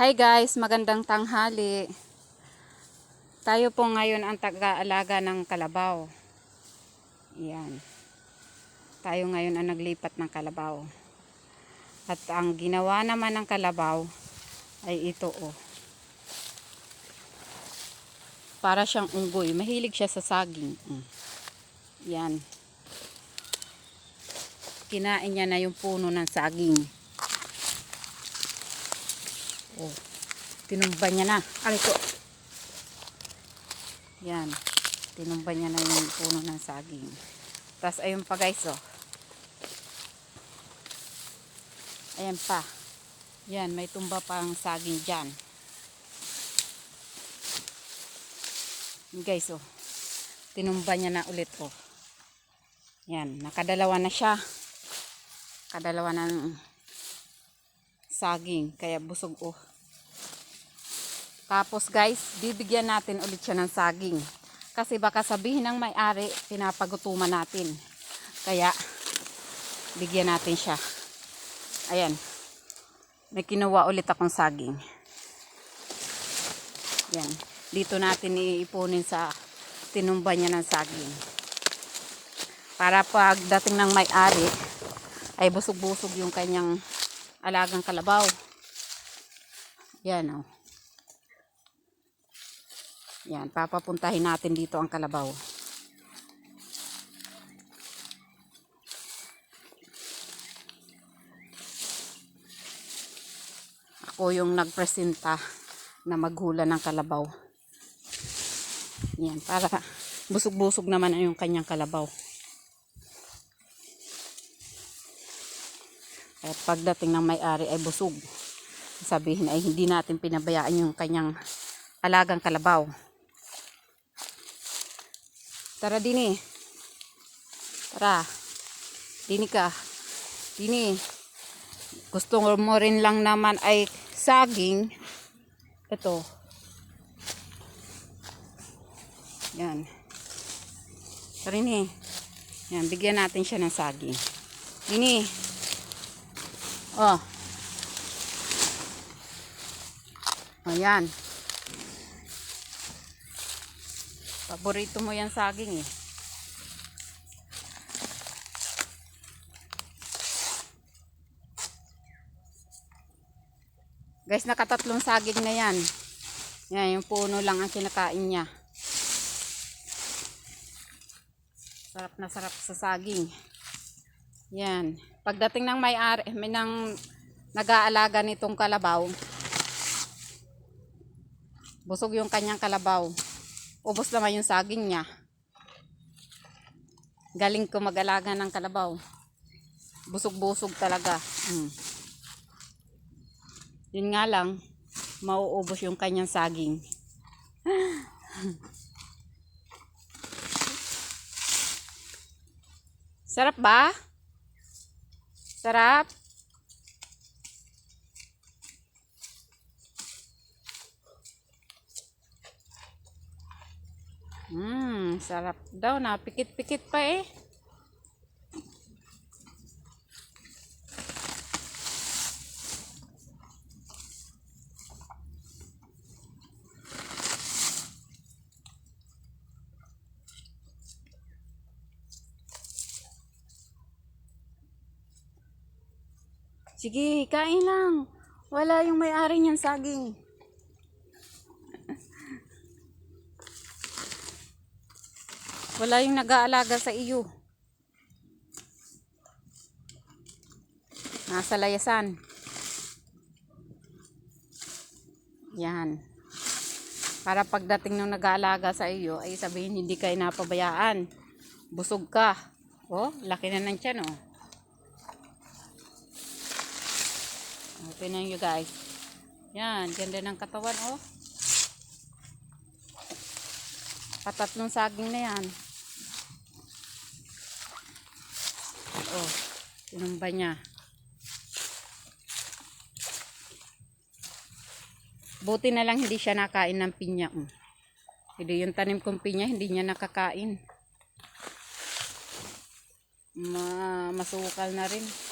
Hi guys, magandang tanghali. Tayo po ngayon ang taga-alaga ng kalabaw. Yan. Tayo ngayon ang naglipat ng kalabaw. At ang ginawa naman ng kalabaw ay ito oh. Para siyang unggoy. Mahilig siya sa saging. Mm. Yan. Kinain niya na yung puno ng saging. Oh. Tinumba niya na. Ko. Yan. Tinumba niya na yung puno ng saging. Tapos ayun pa guys oh. Ayan pa. Yan, may tumba pang saging dyan. Yan, Guys oh. Tinumba niya na ulit oh. Yan, nakadalawa na siya. Kadalawa ng saging. Kaya busog oh. Tapos guys, bibigyan natin ulit siya ng saging. Kasi baka sabihin ng may-ari, pinapagutuman natin. Kaya, bigyan natin siya. Ayan. May kinuha ulit akong saging. Yan. Dito natin iipunin sa tinumba niya ng saging. Para pagdating ng may-ari, ay busog-busog yung kanyang alagang kalabaw. Yan oh. Yan, papapuntahin natin dito ang kalabaw. Ako yung nagpresenta na maghula ng kalabaw. Yan, para busog-busog naman yung kanyang kalabaw. At pagdating ng may-ari ay busog. Sabihin ay hindi natin pinabayaan yung kanyang alagang kalabaw. Tara dini. Tara. Dini ka. Dini. Gusto mo rin lang naman ay saging. Ito. Yan. Tara ni. Yan, bigyan natin siya ng saging. Dini. Oh. Ayan. Paborito mo yan saging eh. Guys, nakatatlong saging na yan. Yan, yung puno lang ang kinakain niya. Sarap na sarap sa saging. Yan. Pagdating ng may-ari, may nang nag-aalaga nitong kalabaw, busog yung kanyang kalabaw. Ubos naman yung saging niya. Galing ko mag-alaga ng kalabaw. Busog-busog talaga. Hmm. Yun nga lang, mauubos yung kanyang saging. Sarap ba? Sarap? Sarap daw na. Pikit-pikit pa eh. Sige, kain lang. Wala yung may-ari niyan saging. Wala yung nag-aalaga sa iyo. Nasa layasan. Yan. Para pagdating ng nag-aalaga sa iyo, ay sabihin hindi ka inapabayaan. Busog ka. Oh, laki na ng tiyan oh. Tingnan nyo guys. Yan, ganda ng katawan oh. Patatlong saging na yan. Oh, tinumba niya. Buti na lang hindi siya nakain ng pinya. mm. Hindi yung tanim kong pinya, hindi niya nakakain. Ma masukal na rin.